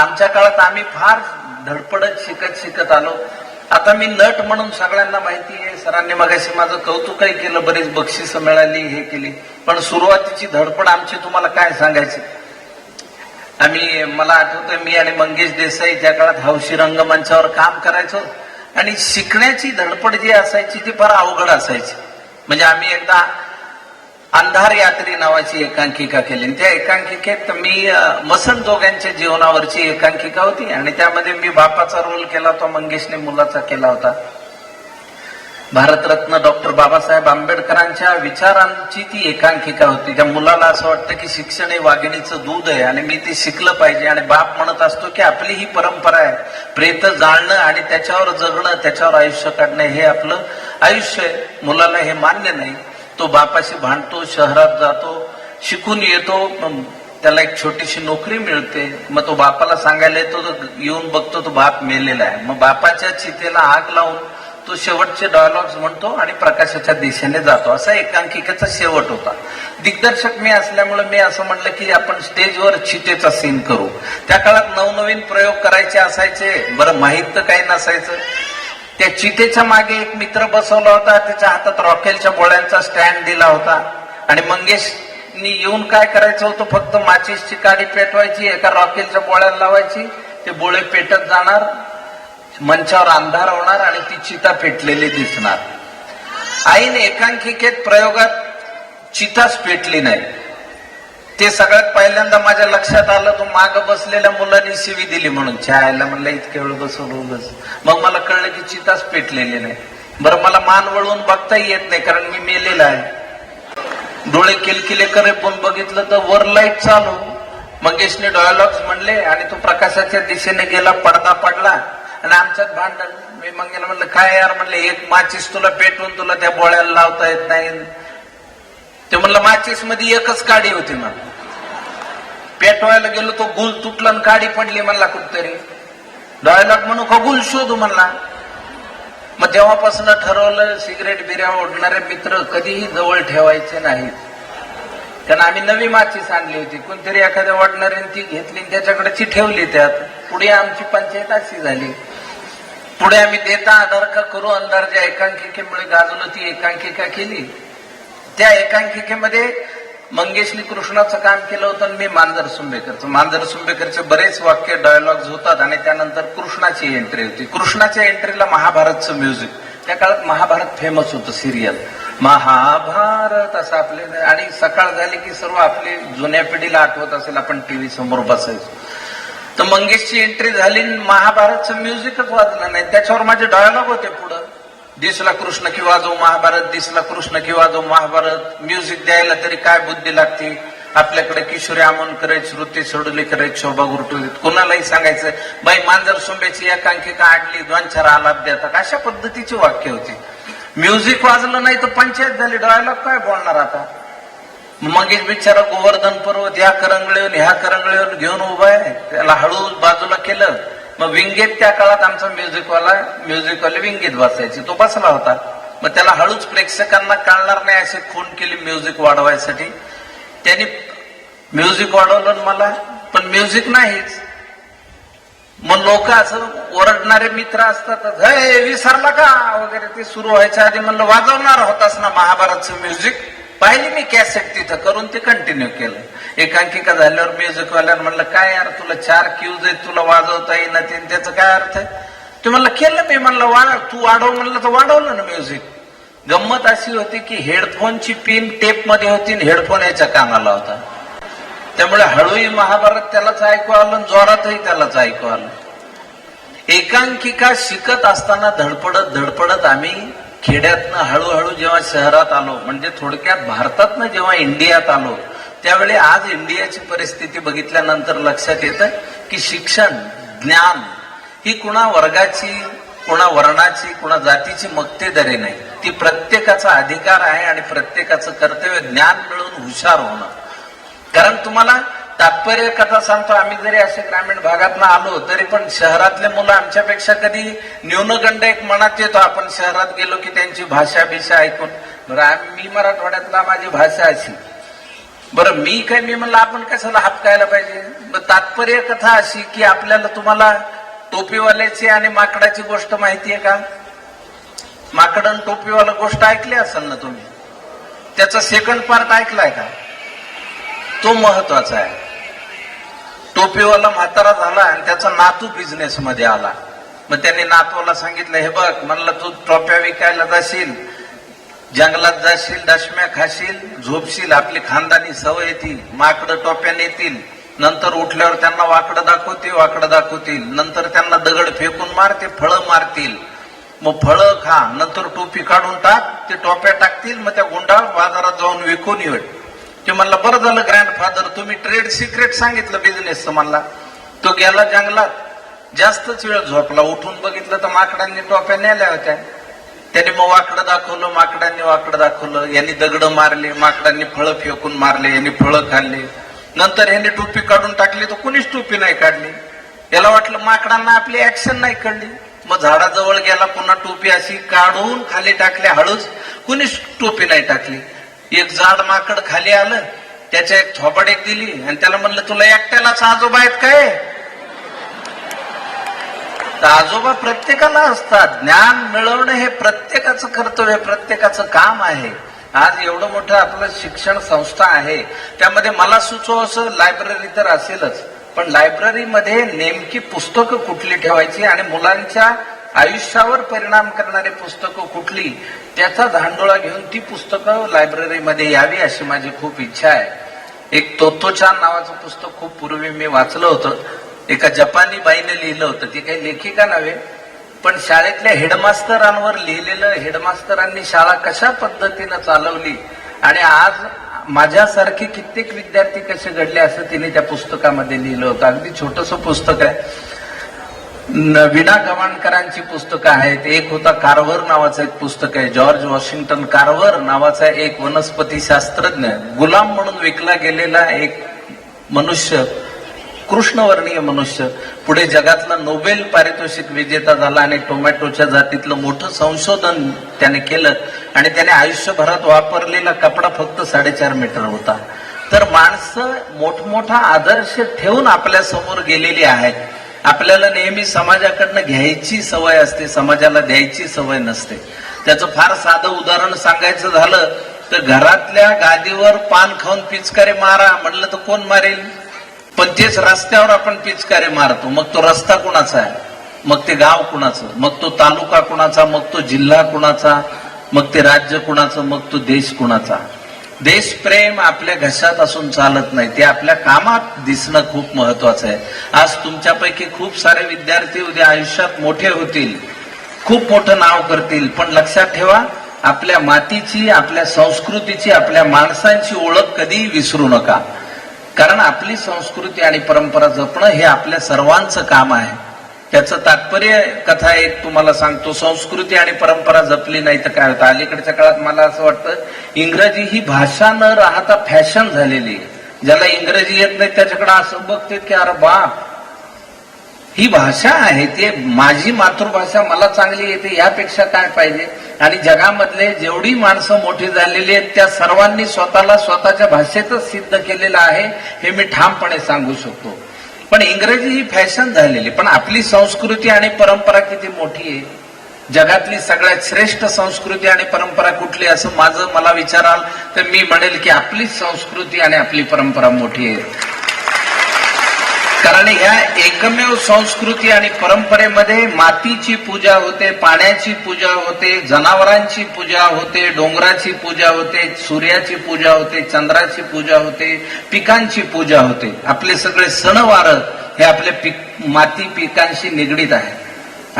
आमच्या काळात आम्ही फार धडपडत शिकत शिकत आलो. आता मी नट म्हणून सगळ्यांना माहिती आहे. सरांनी मगाशी माझं कौतुकही केलं बरीच बक्षिसं मिळाली हे केली. पण सुरुवातीची धडपड आमची तुम्हाला काय सांगायची? आम्ही मला आठवतंय मी आणि मंगेश देसाई त्या काळात हौशी रंगमंचावर काम करायचो आणि शिकण्याची धडपड जी असायची ती फार अवघड असायची. म्हणजे आम्ही एकदा अंधार यात्री नावाची एकांकिका केली. आणि त्या एकांकिकेत मी मसन जोग्यांच्या जीवनावरची एकांकिका होती. आणि त्यामध्ये मी बापाचा रोल केला होता मंगेशने मुलाचा केला होता. भारतरत्न डॉक्टर बाबासाहेब आंबेडकरांच्या विचारांची ती एकांकिका होती. त्या मुलाला असं वाटतं की शिक्षण हे वाघिणीचं दूध आहे आणि मी ते शिकलं पाहिजे. आणि बाप म्हणत असतो की आपली ही परंपरा आहे. प्रेत जाळणं आणि त्याच्यावर जगणं त्याच्यावर आयुष्य काढणं हे आपलं आयुष्य आहे. मुलाला हे मान्य नाही. तो बापाशी भांडतो शहरात जातो शिकून येतो त्याला एक छोटीशी नोकरी मिळते. मग तो बापाला सांगायला येतो तो येऊन बघतो तो बाप मेलेला आहे. मग बापाच्या चितेला आग लावून तो शेवटचे डायलॉग्स म्हणतो आणि प्रकाशाच्या दिशेने जातो. असा एकांकिकेचा शेवट होता. दिग्दर्शक मी असल्यामुळे मी असं म्हणलं की आपण स्टेजवर चितेचा सीन करू. त्या काळात नवनवीन प्रयोग करायचे असायचे. बरं माहीत तर काही नसायचं. त्या चितेच्या मागे एक मित्र बसवला होता. त्याच्या हातात रॉकेलच्या गोळ्यांचा स्टँड दिला होता. आणि मंगेशनी येऊन काय करायचं होतं? फक्त माचीसची काडी पेटवायची एका रॉकेलच्या बोळ्याला लावायची. ते बोळे पेटत जाणार मंचावर अंधार होणार आणि ती चिता पेटलेली दिसणार. आईने एकांकिकेत प्रयोगात चिताच पेटली नाही. ते सगळ्यात पहिल्यांदा माझ्या लक्षात आलं तो माग बसलेल्या मुलांनी शिवी दिली म्हणून. छायला म्हणलं इतक्या वेळ बसवलं मग मला कळलं की चिताच पेटलेली नाही. बरं मला मान वळवून बघता येत नाही कारण मी मेलेला आहे. डोळे किलकिले करे पण बघितलं तर वर लाइट चालू. मंगेशने डायलॉग्स म्हणले आणि तो प्रकाशाच्या दिशेने गेला पडदा पडला. आणि आमच्यात भांडण. मी मंगेला म्हणलं काय यार? म्हणले एक माचीस तुला पेटवून तुला त्या बोळ्याला लावता येत नाही. ते म्हणलं माचीसमध्ये एकच काडी होती मला पेटवायला गेलो तो गुल तुटला आणि काडी पडली म्हणला कुठतरी. डायलॉग म्हणू का गुल शोधू म्हणला. मग तेव्हापासून ठरवलं सिगरेट बिऱ्या ओढणारे मित्र कधीही जवळ ठेवायचे नाहीत. कारण आम्ही नवी माचीस आणली होती. कोणतरी एखाद्या वाटणाऱ्याने ती घेतली आणि त्याच्याकडे ती ठेवली त्यात. पुढे आमची पंचायत अशी झाली. पुढे आम्ही देता आधार का करू अंधार ज्या एकांकिकेमुळे गाजवलं ती एकांकिका केली. त्या एकांकिकेमध्ये मंगेशनी कृष्णाचं काम केलं होतं आणि मी मांजर सुंबेकरचं. मांजर सुंबेकरचे बरेच वाक्य डायलॉग्स होतात आणि त्यानंतर कृष्णाची एंट्री होती. कृष्णाच्या एंट्रीला महाभारतचं म्युझिक त्या काळात महाभारत फेमस होतं सिरियल महाभारत असं आपले आणि सकाळ झाली की सर्व आपली जुन्या पिढीला आठवत असेल आपण टीव्ही समोर बसायचो. तर मंगेशची एंट्री झाली महाभारतचं म्युझिकच वाजलं नाही. त्याच्यावर माझे डायलॉग होते पुढं. दिसला कृष्ण की वाजव महाभारत दिसला कृष्ण की वाजव महाभारत म्युझिक द्यायला तरी काय बुद्धी लागते? आपल्याकडे किशोरी आमन श्रुती सोडली करायची शोभा गुरुटुलीत कोणालाही सांगायचं बाई मांजर सोंब्याची एकांकिका आडली दोन चार आलाप देतात. अशा पद्धतीची वाक्य होती. म्युझिक वाजलं नाही तर पंचायत झाली. डोळ्याला काय बोलणार आता? मंगेश बिचारा गोवर्धन पर्वत या करंगळीवर ह्या करंगळीवर घेऊन उभा आहे. त्याला हळू बाजूला केलं. मग विंगेत त्या काळात आमचा म्युझिकवाला म्युझिकवाले विंगेत बसायची. तो बसला होता. मग त्याला हळूच प्रेक्षकांना कळणार नाही असे खून केली म्युझिक वाढवायसाठी. त्यांनी म्युझिक वाढवलं मला पण म्युझिक नाहीच. मग लोक असं ओरडणारे मित्र असतात हे विसरला का? वगैरे ते सुरू व्हायच्या आधी म्हणलं वाजवणार होतास ना महाभारतचं म्युझिक? पाहिली मी कॅसेट तिथं करून ते कंटिन्यू केलं. एकांकिका झाल्यावर म्युझिकवाल्यानं म्हणलं काय यार तुला चार क्यूज आहेत तुला वाजवता येईना ते त्याचा काय अर्थ आहे? ते म्हणलं केलं मी. म्हणलं वाढ तू वाढव. म्हणलं तर वाढवलं ना म्युझिक गंमत अशी होती की हेडफोनची पिन टेपमध्ये होती आणि हेडफोन याच्या कानाला होता. त्यामुळे हळूही महाभारत त्यालाच ऐकू आलं आणि जोरातही त्यालाच ऐकू आलं. एकांकिका शिकत असताना धडपडत धडपडत आम्ही खेड्यातनं हळूहळू जेव्हा शहरात आलो म्हणजे थोडक्यात भारतातनं जेव्हा इंडियात आलो त्यावेळी आज इंडियाची परिस्थिती बघितल्यानंतर लक्षात येतं की शिक्षण ज्ञान ही कुणा वर्गाची कुणा वर्णाची कुणा जातीची मक्तेदारी नाही. ती प्रत्येकाचा अधिकार आहे आणि प्रत्येकाचं कर्तव्य ज्ञान मिळून हुशार होणं. कारण तुम्हाला तात्पर्य कथा सांगतो. आम्ही जरी असे ग्रामीण भागातनं आलो तरी पण शहरातले मुलं आमच्यापेक्षा कधी न्यूनगंड एक मनात येतो. आपण शहरात गेलो की त्यांची भाषा बिषा ऐकून. बरं मी मराठवाड्यातला माझी भाषा अशी. बरं मी काय मी म्हणलं आपण कशाला हापकायला पाहिजे? तात्पर्य कथा अशी की आपल्याला तुम्हाला टोपीवाल्याची आणि माकडाची गोष्ट माहितीये का? माकड आणि टोपीवाला गोष्ट ऐकली असेल ना तुम्ही? त्याचा सेकंड पार्ट ऐकलाय का? तो महत्त्वाचा आहे. टोपीवाला म्हातारा झाला आणि त्याचा नातू बिझनेस मध्ये आला. मग त्यांनी नातवाला सांगितलं हे बघ म्हणलं तू टोप्या विकायला जाशील जंगलात जाशील दशम्या खाशील झोपशील आपली खानदानी सवय येतील माकडं टोप्या नेतील नंतर उठल्यावर त्यांना वाकडं दाखवतील वाकडं दाखवतील नंतर त्यांना दगड फेकून मारते फळं मारतील. मग फळं खा नंतर टोपी काढून टाक ते टोप्या टाकतील मग त्या गुंडाळ बाजारात जाऊन विकून येईल. ते म्हणलं बरं झालं ग्रँडफादर तुम्ही ट्रेड सिक्रेट सांगितलं बिझनेसचं म्हणला. तो गेला जंगलात. जास्तच वेळ झोपला. उठून बघितलं तर माकडांनी टोप्या नेल्या होत्या. त्याने मग वाकडं दाखवलं माकडांनी वाकडं दाखवलं. यांनी दगड मारले माकडांनी फळं फेकून मारले यांनी फळं खाल्ले. नंतर ह्यांनी टोपी काढून टाकली तर कुणीच टोपी नाही काढली. याला वाटलं माकडांना आपली ऍक्शन नाही कळली. मग झाडाजवळ गेला पुन्हा टोपी अशी काढून खाली टाकली हळूच. कुणीच टोपी नाही टाकली. एक जाड माकड खाली आलं त्याच्या एक थोपड एक दिली आणि त्याला म्हणलं तुला एकट्यालाच आजोबा आहेत काय? तर आजोबा प्रत्येकाला असतात. ज्ञान मिळवणं हे प्रत्येकाचं कर्तव्य प्रत्येकाचं काम आहे. आज एवढं मोठं आपलं शिक्षण संस्था आहे. त्यामध्ये मला सुचव असं लायब्ररी तर असेलच. पण लायब्ररीमध्ये नेमकी पुस्तकं कुठली ठेवायची आणि मुलांच्या आयुष्यावर परिणाम करणारी पुस्तकं कुठली त्याचा धांडोळा घेऊन ती पुस्तकं लायब्ररीमध्ये यावी अशी माझी खूप इच्छा आहे. एक तोत्तोचान नावाचं पुस्तक खूप पूर्वी मी वाचलं होतं. एका जपानी बाईने लिहिलं होतं. ती काही लेखिका नव्हे पण शाळेतल्या हेडमास्तरांवर लिहिलेलं हेडमास्तरांनी शाळा कशा पद्धतीनं चालवली आणि आज माझ्यासारखे कित्येक विद्यार्थी कसे घडले असं तिने त्या पुस्तकामध्ये लिहिलं होतं. अगदी छोटस पुस्तक आहे. विना गवाणकरांची पुस्तकं आहेत. एक होता कार्वर नावाचं एक पुस्तक आहे. जॉर्ज वॉशिंग्टन कार्वर नावाचा एक वनस्पती शास्त्रज्ञ. गुलाम म्हणून विकला गेलेला एक मनुष्य कृष्णवर्णीय मनुष्य. पुढे जगातला नोबेल पारितोषिक विजेता झाला आणि टोमॅटोच्या जातीतलं मोठं संशोधन त्याने केलं आणि त्याने आयुष्यभरात वापरलेला कपडा फक्त साडेचार मीटर होता. तर माणसं मोठमोठा आदर्श ठेवून आपल्यासमोर गेलेली आहेत. आपल्याला नेहमी समाजाकडनं घ्यायची सवय असते समाजाला द्यायची सवय नसते. त्याचं फार साधं उदाहरण सांगायचं झालं तर घरातल्या गादीवर पान खाऊन पिचकारे मारा म्हणलं तर कोण मारेल? पण तेच रस्त्यावर आपण पिचकारे मारतो मग तो रस्ता कुणाचा आहे? मग ते गाव कुणाचं? मग तो तालुका कुणाचा? मग तो जिल्हा कुणाचा? मग ते राज्य कुणाचं? मग तो देश कुणाचा? देशप्रेम आपल्या घशात असून चालत नाही. ते आपल्या कामात दिसणं खूप महत्वाचं आहे. आज तुमच्यापैकी खूप सारे विद्यार्थी उद्या आयुष्यात मोठे होतील. खूप मोठं नाव करतील. पण लक्षात ठेवा आपल्या मातीची आपल्या संस्कृतीची आपल्या माणसांची ओळख कधी विसरू नका. कारण आपली संस्कृती आणि परंपरा जपणं हे आपल्या सर्वांचं काम आहे. त्याचं तात्पर्य कथा एक तुम्हाला सांगतो. संस्कृती आणि परंपरा जपली नाही तर काय होतं? अलीकडच्या काळात मला असं वाटतं इंग्रजी ही भाषा न राहता फॅशन झालेली आहे. ज्याला इंग्रजी येत नाही त्याच्याकडे असं बघते की अरे बाप ही भाषा आहे ते. माझी मातृभाषा मला चांगली येते यापेक्षा काय पाहिजे? आणि जगामधले जेवढी माणसं मोठी झालेली आहेत त्या सर्वांनी स्वतःला स्वतःच्या भाषेतच सिद्ध केलेलं आहे हे मी ठामपणे सांगू शकतो. पण इंग्रजी ही फॅशन झालेली पण आपली संस्कृती आणि परंपरा किती मोठी आहे? जगातली सगळ्यात श्रेष्ठ संस्कृती आणि परंपरा कुठली असं माझं मला विचाराल तर मी म्हणेल की आपलीच संस्कृती आणि आपली परंपरा मोठी आहे. कारण ह्या एकमेव संस्कृती आणि परंपरेमध्ये मातीची पूजा होते पाण्याची पूजा होते जनावरांची पूजा होते डोंगराची पूजा होते सूर्याची पूजा होते चंद्राची पूजा होते पिकांची पूजा होते. आपले सगळे सणवार हे आपल्या पिक माती पिकांशी निगडीत आहे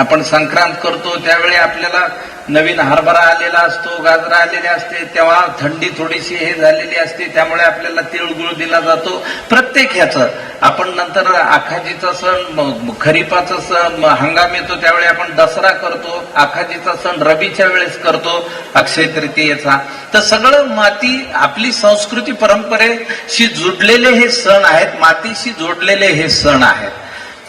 आपण संक्रांत करतो त्यावेळी आपल्याला नवीन हरभरा आलेला असतो गाजरा आलेले असते तेव्हा थंडी थोडीशी हे झालेली असते त्यामुळे आपल्याला तिळगुळ दिला जातो. प्रत्येक ह्याचं. आपण नंतर आखाजीचा सण खरीपाचा सण हंगाम येतो त्यावेळी आपण दसरा करतो आखाजीचा सण रबीच्या वेळेस करतो अक्षय तृतीयेचा. तर सगळं माती आपली संस्कृती परंपरेशी जुडलेले हे सण आहेत मातीशी जोडलेले हे सण आहेत.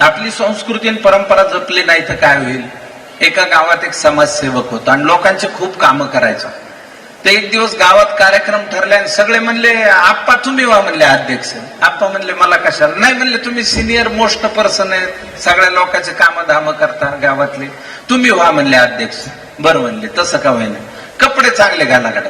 आपली संस्कृती आणि परंपरा जपली नाही तर काय होईल? एका गावात एक समाजसेवक होता आणि लोकांचे खूप कामं करायचा. ते एक दिवस गावात कार्यक्रम ठरले आणि सगळे म्हणले आप्पा तुम्ही व्हा म्हणले अध्यक्ष. आप्पा म्हणले मला कशाला? नाही म्हणले तुम्ही सिनियर मोस्ट पर्सन आहेत. सगळ्या लोकांचे काम धाम करता गावातले. तुम्ही व्हा म्हणले अध्यक्ष. बरं म्हणले तसं का होईना. कपडे चांगले घालाकडे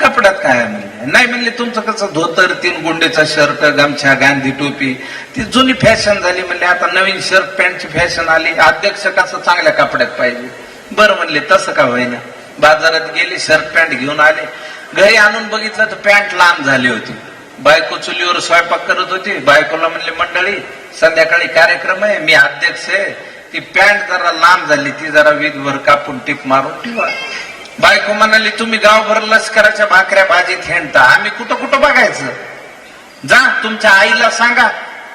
कपड्यात काय म्हणले? नाही म्हणले तुमचं कसं धोतर तीन गुंडेचा शर्ट गमछा गांधी टोपी ती जुनी फॅशन झाली म्हणले आता नवीन शर्ट पॅन्टची फॅशन आली अध्यक्ष कसं चांगल्या कपड्यात पाहिजे? बरं म्हणले तसं का होईना. बाजारात गेले शर्ट पॅन्ट घेऊन आले. घरी आणून बघितलं तर पॅन्ट लांब झाली होती. बायको चुलीवर स्वयंपाक करत होती. बायकोला म्हणले मंडळी संध्याकाळी कार्यक्रम आहे मी अध्यक्ष आहे. ती पॅन्ट जरा लांब झाली ती जरा वीजभर कापून टीप मारून ठेवा. बायको म्हणाली तुम्ही गावभर लष्कराच्या भाकऱ्या भाजीत हेंडता आम्ही कुठं कुठं बघायचं? जा तुमच्या आईला सांगा.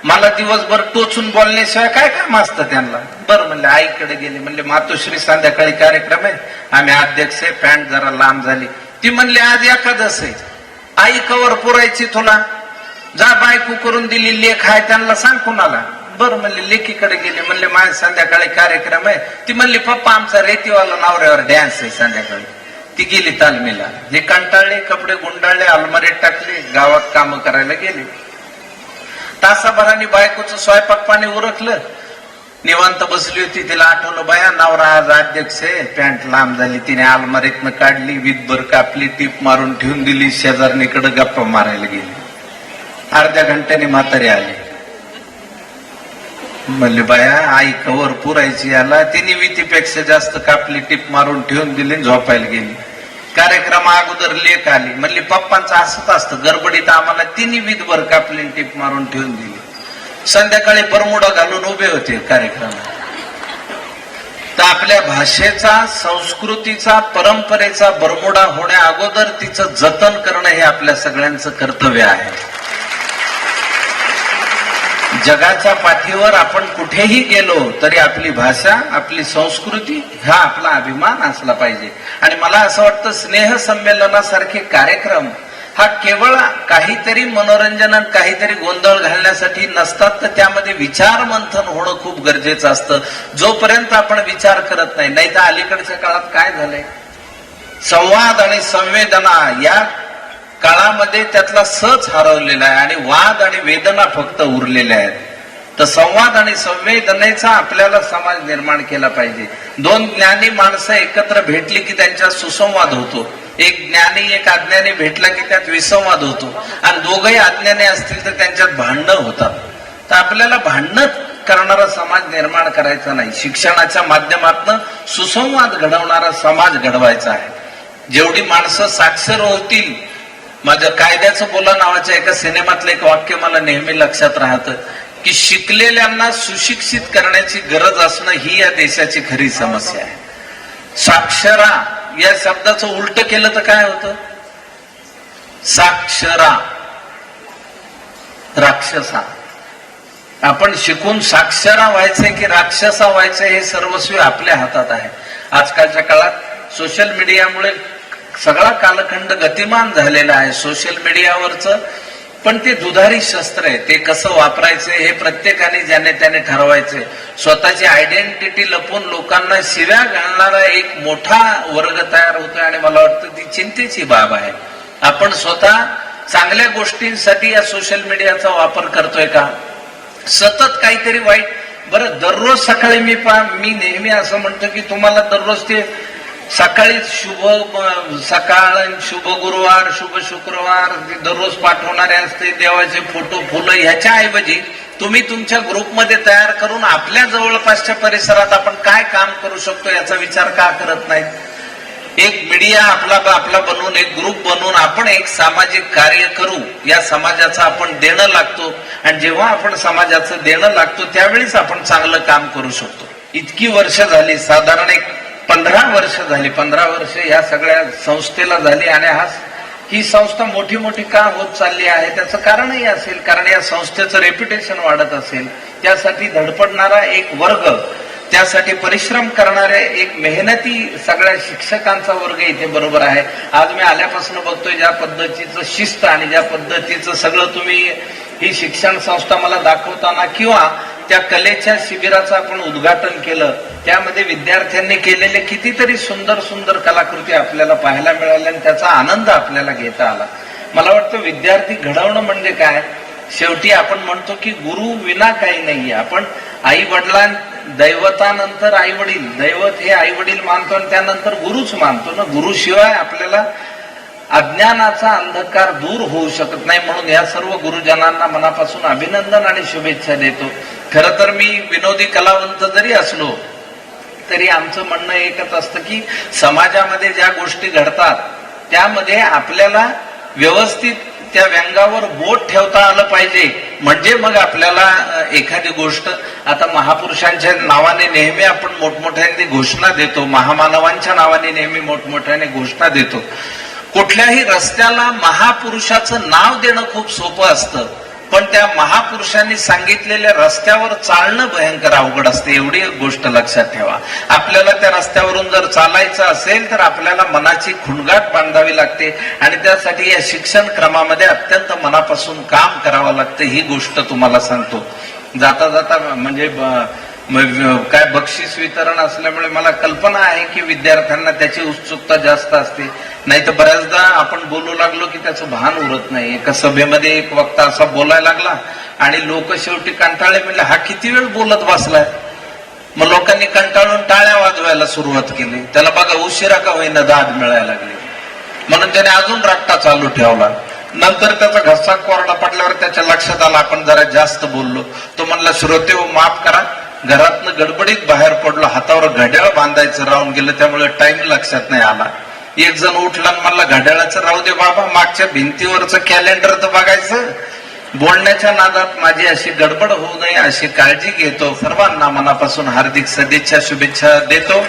मला दिवसभर टोचून बोलण्याशिवाय काय काम असतं त्यांना? बरं म्हणले आईकडे गेले. म्हणले मातोश्री संध्याकाळी कार्यक्रम आहे. आम्ही अध्यक्ष आहे पॅन्ट जरा लांब झाली. ती म्हणली आज एकादश आहे. आई कवर पुरायची तुला. जा बायको करून दिली लेख आहे त्यांना सांग कुणाला. बरं म्हणले लेकीकडे गेले. म्हणले माझ्या संध्याकाळी कार्यक्रम आहे. ती म्हणली पप्पा आमचा रेतीवाला नवऱ्यावर डॅन्स आहे संध्याकाळी. ती गेली तालमीला. हे कंटाळले कपडे गुंडाळले अलमारीत टाकले गावात काम करायला गेले. तासाभराने बायकोचं स्वयंपाक पाणी उरकलं. निवांत बसली होती तिला आठवलं बाया नवरा आज अध्यक्ष आहे. पॅन्ट लांब झाली तिने अलमारीतनं काढली विधभर कापली टीप मारून ठेवून दिली शेजारणीकडे गप्पा मारायला गेली. अर्ध्या घंट्याने म्हातारी आली. म्हणले बाया आई कवर पुरायची याला. तिने वितीपेक्षा जास्त कापली टीप मारून ठेवून दिली आणि झोपायला गेली. कार्यक्रमा अगोदर लेख आली. म्हणली पप्पांचं असत असतं. गडबडीत आम्हाला तिन्ही विधभर कापली आणि टीप मारून ठेवून दिली. संध्याकाळी बरमुडा घालून उभे होते कार्यक्रम तर आपल्या भाषेचा संस्कृतीचा परंपरेचा बरमुडा होण्या अगोदर तिचं जतन करणं हे आपल्या सगळ्यांचं कर्तव्य आहे. जगाच्या पाठीवर आपण कुठेही गेलो तरी आपली भाषा आपली संस्कृती हा आपला अभिमान असला पाहिजे. आणि मला असं वाटतं स्नेह संमेलनासारखे कार्यक्रम हा केवळ काहीतरी मनोरंजन आणि काहीतरी गोंधळ घालण्यासाठी नसतात तर त्यामध्ये विचार मंथन होणं खूप गरजेचं असतं. जोपर्यंत आपण विचार करत नाही नाही तर अलीकडच्या काळात काय झालंय? संवाद आणि संवेदना या काळामध्ये त्यातला सच हरवलेला आहे आणि वाद आणि वेदना फक्त उरलेल्या आहेत. तर संवाद आणि संवेदनेचा आपल्याला समाज निर्माण केला पाहिजे. दोन ज्ञानी माणसं एकत्र भेटली की त्यांच्यात सुसंवाद होतो. एक ज्ञानी एक अज्ञानी भेटला की त्यात विसंवाद होतो. आणि दोघही अज्ञानी असतील तर त्यांच्यात भांडणं होतात. तर आपल्याला भांडणं करणारा समाज निर्माण करायचा नाही. शिक्षणाच्या माध्यमातून सुसंवाद घडवणारा समाज घडवायचा आहे. जेवढी माणसं साक्षर होतील माझ्या कायद्याचं बोला नावाच्या एका सिनेमातलं एक वाक्य मला नेहमी लक्षात राहतं की शिकलेल्यांना सुशिक्षित करण्याची गरज असणं ही या देशाची खरी समस्या आहे. साक्षरा या शब्दाचं उलट केलं तर काय होतं? साक्षरा राक्षसा. आपण शिकून साक्षरा व्हायचंय की राक्षसा व्हायचंय हे सर्वस्वी आपल्या हातात आहे. आजकालच्या काळात सोशल मीडियामुळे सगळा कालखंड गतिमान झालेला आहे सोशल मीडियावरच. पण ते दुधारी शस्त्र आहे. ते कसं वापरायचं हे प्रत्येकाने ज्याने त्याने ठरवायचे स्वतःची आयडेंटिटी लपून लोकांना शिव्या घालणारा एक मोठा वर्ग तयार होतोय आणि मला वाटतं ती चिंतेची बाब आहे. आपण स्वतः चांगल्या गोष्टींसाठी या सोशल मीडियाचा वापर करतोय का? सतत काहीतरी वाईट. बरं दररोज सकाळी मी पा मी नेहमी असं म्हणतो की तुम्हाला दररोज ते सकाळी शुभ सकाळ आणि शुभ गुरुवार शुभ शुक्रवार दररोज पाठवणारे असते देवाचे फोटो फुलं ह्याच्या ऐवजी तुम्ही तुमच्या ग्रुपमध्ये तयार करून आपल्या जवळपासच्या परिसरात आपण काय काम करू शकतो याचा विचार का करत नाही एक मीडिया आपला आपला बनवून एक ग्रुप बनवून आपण एक सामाजिक कार्य करू या समाजाचं आपण देणं लागतो. आणि जेव्हा आपण समाजाचं देणं लागतो त्यावेळीच आपण चांगलं काम करू शकतो. इतकी वर्ष झाली साधारण एक पंधरा वर्ष झाली पंधरा वर्ष या सगळ्या संस्थेला झाली आणि हा ही संस्था मोठी मोठी का होत चालली आहे त्याचं कारणही असेल. कारण या संस्थेचं रेप्युटेशन वाढत असेल. त्यासाठी धडपडणारा एक वर्ग त्यासाठी परिश्रम करणारे एक मेहनती सगळ्या शिक्षकांचा वर्ग इथे बरोबर आहे. आज मी आल्यापासून बघतोय ज्या पद्धतीचं शिस्त आणि ज्या पद्धतीचं सगळं तुम्ही ही शिक्षण संस्था मला दाखवताना किंवा त्या कलेच्या शिबिराचं आपण उद्घाटन केलं. त्यामध्ये विद्यार्थ्यांनी केलेले कितीतरी सुंदर सुंदर कलाकृती आपल्याला पाहायला मिळाल्या आणि त्याचा आनंद आपल्याला घेता आला. मला वाटतं विद्यार्थी घडवणं म्हणजे काय? शेवटी आपण म्हणतो की गुरु विना काही नाही आपण आई वडिलां दैवतानंतर आई वडील. दैवत हे आई वडील मानतो आणि त्यानंतर गुरुच मानतो ना? गुरुशिवाय आपल्याला अज्ञानाचा अंधकार दूर होऊ शकत नाही म्हणून या सर्व गुरुजनांना मनापासून अभिनंदन आणि शुभेच्छा देतो. खर तर मी विनोदी कलावंत जरी असलो तरी आमचं म्हणणं एकच असतं की समाजामध्ये ज्या गोष्टी घडतात त्यामध्ये आपल्याला व्यवस्थित त्या व्यंगावर बोट ठेवता आलं पाहिजे. म्हणजे मग आपल्याला एखादी गोष्ट आता महापुरुषांच्या नावाने नेहमी आपण मोठमोठ्याने घोषणा देतो महामानवांच्या नावाने नेहमी मोठमोठ्याने घोषणा देतो. कुठल्याही रस्त्याला महापुरुषाचं नाव देणं खूप सोपं असतं. पण त्या महापुरुषांनी सांगितलेल्या रस्त्यावर चालणं भयंकर अवघड असते. एवढी गोष्ट लक्षात ठेवा. आपल्याला त्या रस्त्यावरून जर चालायचं असेल तर आपल्याला मनाची खुणगाट बांधावी लागते आणि त्यासाठी या शिक्षण क्रमामध्ये अत्यंत मनापासून काम करावं लागतं. ही गोष्ट तुम्हाला सांगतो. जाता जाता म्हणजे म्हणजे, मग काय बक्षीस वितरण असल्यामुळे मला कल्पना आहे की विद्यार्थ्यांना त्याची उत्सुकता जास्त असते. नाही तर बऱ्याचदा आपण बोलू लागलो की त्याचं भान उरत नाही. एका सभेमध्ये एक वक्ता असा बोलायला लागला आणि लोक शेवटी कंटाळे म्हणजे हा किती वेळ बोलत बसलाय? मग लोकांनी कंटाळून टाळ्या वाजवायला सुरुवात केली. त्याला बघा उशिरा का होईना दाद मिळायला लागली. म्हणून त्याने अजून रट्टा चालू ठेवला. नंतर त्याचा घसा कोरडा पडल्यावर त्याच्या लक्षात आला आपण जरा जास्त बोललो. तो म्हणला श्रोते हो, माफ करा. घरातनं गडबडीत बाहेर पडलो हातावर घड्याळ बांधायचं राहून गेलं त्यामुळे टाइम लक्षात नाही आला. एक जण उठला मला म्हणला घड्याळाचं राहू दे बाबा मागच्या भिंतीवरचं कॅलेंडर तर बघायचं. बोलण्याच्या नादात माझी अशी गडबड होऊ नये अशी काळजी घेतो. सर्वांना मनापासून हार्दिक सदिच्छा शुभेच्छा देतो.